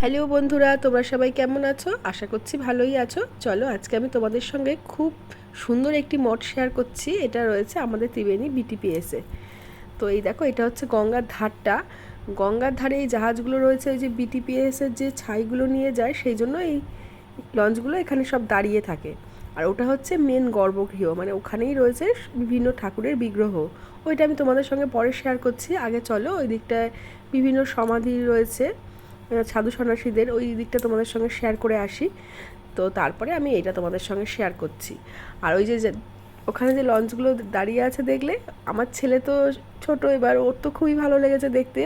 Hello বন্ধুরা, তোমরা সবাই কেমন আছো? আশা করছি ভালোই আছো। চলো, আজকে আমি তোমাদের সঙ্গে খুব সুন্দর একটি মঠ শেয়ার করছি। এটা রয়েছে আমাদের ত্রিবেণী বিটিপিএসে তো এই দেখো, এটা হচ্ছে গঙ্গার ধারটা। গঙ্গার ধারে এই জাহাজগুলো রয়েছে ওই যে বিটিপিএসের যে ছাইগুলো নিয়ে যায়, সেই জন্য এই লঞ্চগুলো এখানে সব দাঁড়িয়ে থাকে। আর ওটা হচ্ছে মেন গর্ভগৃহ মানে ওখানেই রয়েছে বিভিন্ন ঠাকুরের বিগ্রহ। ওইটা আমি তোমাদের সঙ্গে পরে শেয়ার করছি। আগে চলো, ওই দিকটায় বিভিন্ন সমাধি রয়েছে। সাধু সন্ন্যাসীদের ওই দিকটা তোমাদের সঙ্গে শেয়ার করে আসি। তো তারপরে আমি এটা তোমাদের সঙ্গে শেয়ার করছি। আর ওই যে ওখানে যে লঞ্চগুলো দাঁড়িয়ে আছে দেখলে, আমার ছেলে তো ছোট এবার, ওর তো খুবই ভালো লেগেছে দেখতে।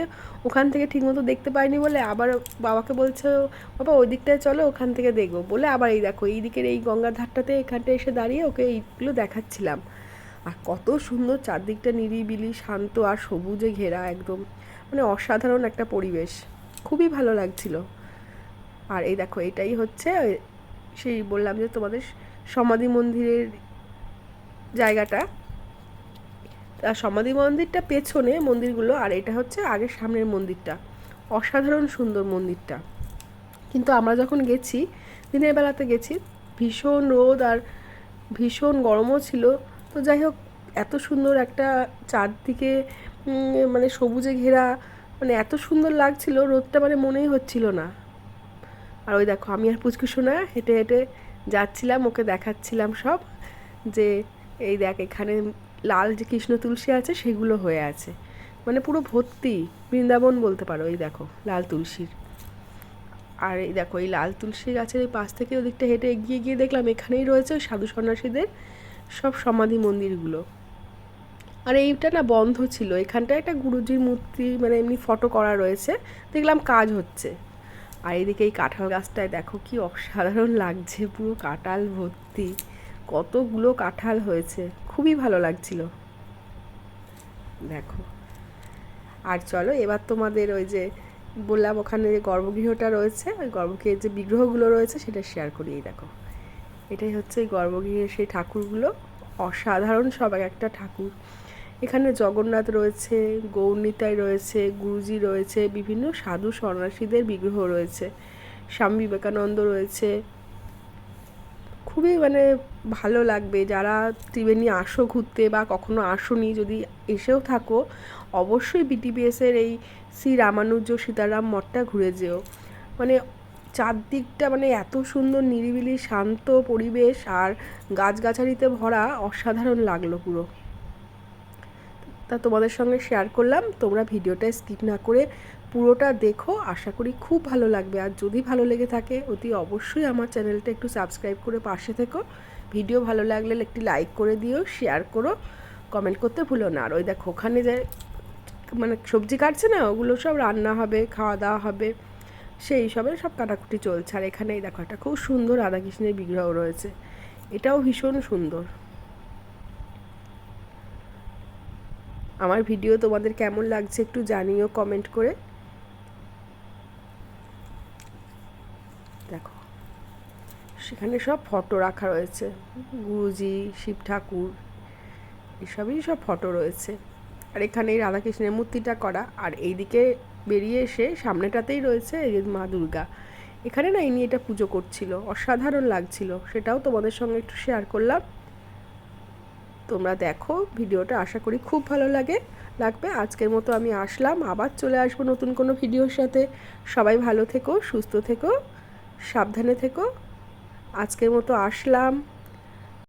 ওখান থেকে ঠিকমতো দেখতে পাইনি বলে আবার বাবাকে বলছে, বাবা, ওই দিকটায় চলো, ওখান থেকে দেখব। বলে আবার এই দেখো, এই দিকের এই গঙ্গার ধারটাতে এখানটা এসে দাঁড়িয়ে ওকে এইগুলো দেখাচ্ছিলাম। আর কত সুন্দর চারদিকটা নিরিবিলি, শান্ত আর সবুজে ঘেরা একদম মানে অসাধারণ একটা পরিবেশ। খুবই ভালো লাগছিল। আর এই দেখো, এটাই হচ্ছে সেই বললাম যে তোমাদের সমাধি মন্দিরের জায়গাটা। আর সমাধি মন্দিরটা পেছনে মন্দিরগুলো, আর এটা হচ্ছে আগের সামনের মন্দিরটা। অসাধারণ সুন্দর মন্দিরটা। কিন্তু আমরা যখন গেছি, দিনের বেলাতে গেছি, ভীষণ রোদ আর ভীষণ গরমও ছিল। তো যাই হোক, এত সুন্দর একটা চারদিকে মানে সবুজে ঘেরা মানে এত সুন্দর লাগছিল, রোদটা মানে মনেই হচ্ছিল না। আর ওই দেখো, আমি আর পুচকু সোনা হেঁটে হেঁটে যাচ্ছিলাম, ওকে দেখাচ্ছিলাম সব, যে এই দেখ এখানে লাল যে কৃষ্ণ তুলসী আছে, সেগুলো হয়ে আছে। মানে পুরো ভর্তি, বৃন্দাবন বলতে পারো, এই দেখো, লাল তুলসীর। আর এই দেখো, এই লাল তুলসী গাছের এই পাশ থেকে ওদিকটা হেঁটে এগিয়ে গিয়ে দেখলাম, এখানেই রয়েছে ওই সাধু সন্ন্যাসীদের সব সমাধি মন্দিরগুলো। আর এইটা না বন্ধ ছিল। এখানটায় একটা গুরুজির মূর্তি মানে এমনি ফটো করা রয়েছে। দেখলাম কাজ হচ্ছে। আর এদিকে এই কাঁঠাল গাছটায় দেখো কি অসাধারণ লাগছে, পুরো কাঁঠাল ভর্তি। কতগুলো কাঁঠাল হয়েছে। খুবই ভালো লাগছিল। দেখো। আর চলো, এবার তোমাদের ওই যে বললাম ওখানে যে গর্ভগৃহটা রয়েছে, ওই গর্ভগৃহের যে বিগ্রহগুলো রয়েছে, সেটা শেয়ার করি এই দেখো। এটাই হচ্ছে গর্ভগৃহের সেই ঠাকুরগুলো। অসাধারণ সব এক একটা ঠাকুর। এখানে জগন্নাথ রয়েছে, গৌরনীতাই রয়েছে, গুরুজি রয়েছে, বিভিন্ন সাধু সন্ন্যাসীদের বিগ্রহ রয়েছে, স্বামী বিবেকানন্দ রয়েছে। খুবই মানে ভালো লাগবে যারা ত্রিবেণী আসো ঘুরতে বা কখনো আসোনি, যদি এসেও থাকো, অবশ্যই বিটিপিএসের এই শ্রী রামানুজ সীতারাম মঠটা ঘুরে যেও। মানে চারদিকটা মানে এত সুন্দর, নিরিবিলি, শান্ত পরিবেশ আর গাছগাছালিতে ভরা অসাধারণ লাগল পুরো। তা তোমাদের সঙ্গে শেয়ার করলাম। তোমরা ভিডিওটা স্কিপ না করে পুরোটা দেখো। আশা করি খুব ভালো লাগবে। আর যদি ভালো লেগে থাকে, অতি অবশ্যই আমার চ্যানেলটা একটু সাবস্ক্রাইব করে পাশে থেকো। ভিডিও ভালো লাগলে একটি লাইক করে দিও শেয়ার করো কমেন্ট করতে ভুলো না। আর ওই দেখো, ওখানে যে মানে সবজি কাটছে না, ওগুলো সব রান্না হবে, খাওয়া দাওয়া হবে, সেই সবের সব কাটাকুটি চলছে। আর এখানে দেখো একটা খুব সুন্দর রাধাকৃষ্ণের বিগ্রহ রয়েছে। এটাও ভীষণ সুন্দর। আমার ভিডিও তোমাদের কেমন লাগছে একটু জানিও কমেন্ট করে। দেখো, সেখানে সব ফটো রাখা রয়েছে। গুরুজি, শিব ঠাকুর, এসবই সব ফটো রয়েছে। আর এখানে এই রাধাকৃষ্ণের মূর্তিটা করা। আর এইদিকে বেরিয়ে এসে সামনেটাতেই রয়েছে মা দুর্গা। এখানে না ইনি এটা পুজো করছিল। অসাধারণ লাগছিল। সেটাও তোমাদের সঙ্গে একটু শেয়ার করলাম। তোমরা দেখো, ভিডিওটা আশা করি খুব ভালো লাগে, লাগবে। আজকের মতো আমি আসলাম, আবার চলে আসব নতুন কোনো ভিডিওর সাথে। সবাই ভালো থেকো, সুস্থ থেকো, সাবধানে থেকো। আজকের মতো আসলাম।